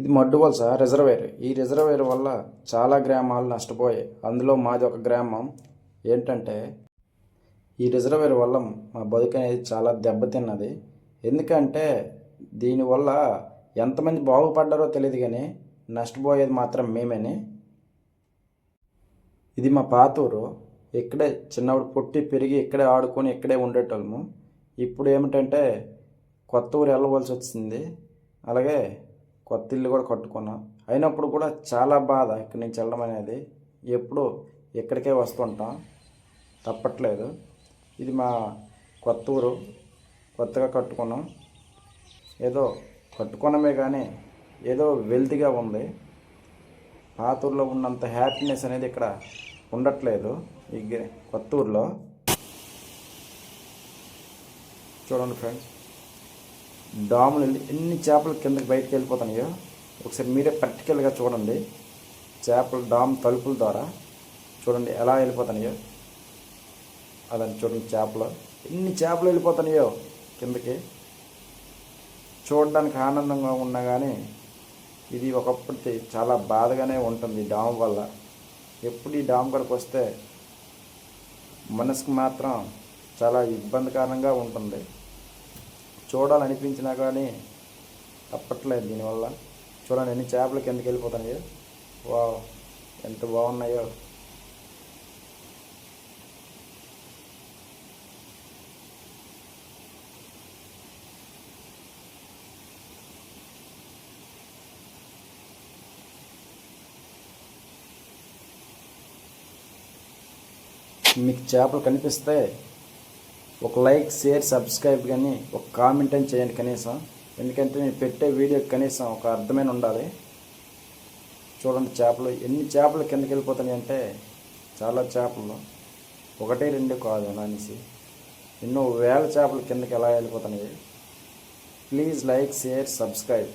ఇది మడ్డు వలస రిజర్వేర్. ఈ రిజర్వేర్ వల్ల చాలా గ్రామాలు నష్టపోయాయి. అందులో మాది ఒక గ్రామం. ఏంటంటే ఈ రిజర్వేర్ వల్ల మా బతుకు అనేది చాలా దెబ్బతిన్నది. ఎందుకంటే దీనివల్ల ఎంతమంది బాగుపడ్డారో తెలియదు కానీ నష్టపోయేది మాత్రం మేమేని. ఇది మా పాతూరు. ఇక్కడే చిన్నప్పుడు పుట్టి పెరిగి ఇక్కడే ఆడుకొని ఇక్కడే ఉండేటోళ్ళము. ఇప్పుడు ఏమిటంటే కొత్త ఊరు వెళ్ళవలసి వచ్చింది. అలాగే కొత్త ఇల్లు కూడా కట్టుకున్నాం. అయినప్పుడు కూడా చాలా బాధ ఇక్కడి నుంచి వెళ్ళడం అనేది. ఎప్పుడు ఇక్కడికే వస్తుంటాం. తప్పట్లేదు. ఇది మా కొత్త ఊరు. కొత్తగా కట్టుకున్నాం. ఏదో కట్టుకోవడమే కానీ ఏదో వెల్తీగా ఉంది. పాతూరులో ఉన్నంత హ్యాపీనెస్ అనేది ఇక్కడ ఉండట్లేదు ఈ కొత్త ఊర్లో. చూడండి ఫ్రెండ్స్. డాములు ఎన్ని- ఎన్ని చేపలు కిందకి బయటకు వెళ్ళిపోతున్నాయో ఒకసారి మీరే ప్రాక్టికల్గా చూడండి. చేపలు డామ్ తలుపుల ద్వారా చూడండి ఎలా వెళ్ళిపోతున్నాయో. అలా చూడండి చేపలు. ఎన్ని చేపలు వెళ్ళిపోతున్నాయో కిందకి. చూడడానికి ఆనందంగా ఉన్నా కానీ ఇది ఒకప్పటి చాలా బాధగానే ఉంటుంది డామ్ వల్ల. ఎప్పుడు ఈ డామ్ కాడికి వస్తే మనసుకు మాత్రం చాలా ఇబ్బందికరంగా ఉంటుంది. చూడాలనిపించినా కానీ తప్పట్లేదు దీనివల్ల. చూడండి ఎన్ని చేపలు కిందకి వెళ్ళిపోతున్నాయో. వా ఎంత బాగున్నాయో. మీకు చేపలు కనిపిస్తే ఒక లైక్ షేర్ సబ్స్క్రైబ్ కానీ ఒక కామెంట్ అని చేయండి కనీసం. ఎందుకంటే నేను పెట్టే వీడియో కనీసం ఒక అర్థమైన ఉండాలి. చూడండి చేపలు. ఎన్ని చేపలు కిందకి వెళ్ళిపోతున్నాయి అంటే చాలా చేపలు. ఒకటి రెండు కాదు అలా అనేసి. ఎన్నో వేల చేపలు కిందకి ఎలా వెళ్ళిపోతున్నాయి. Please like share subscribe.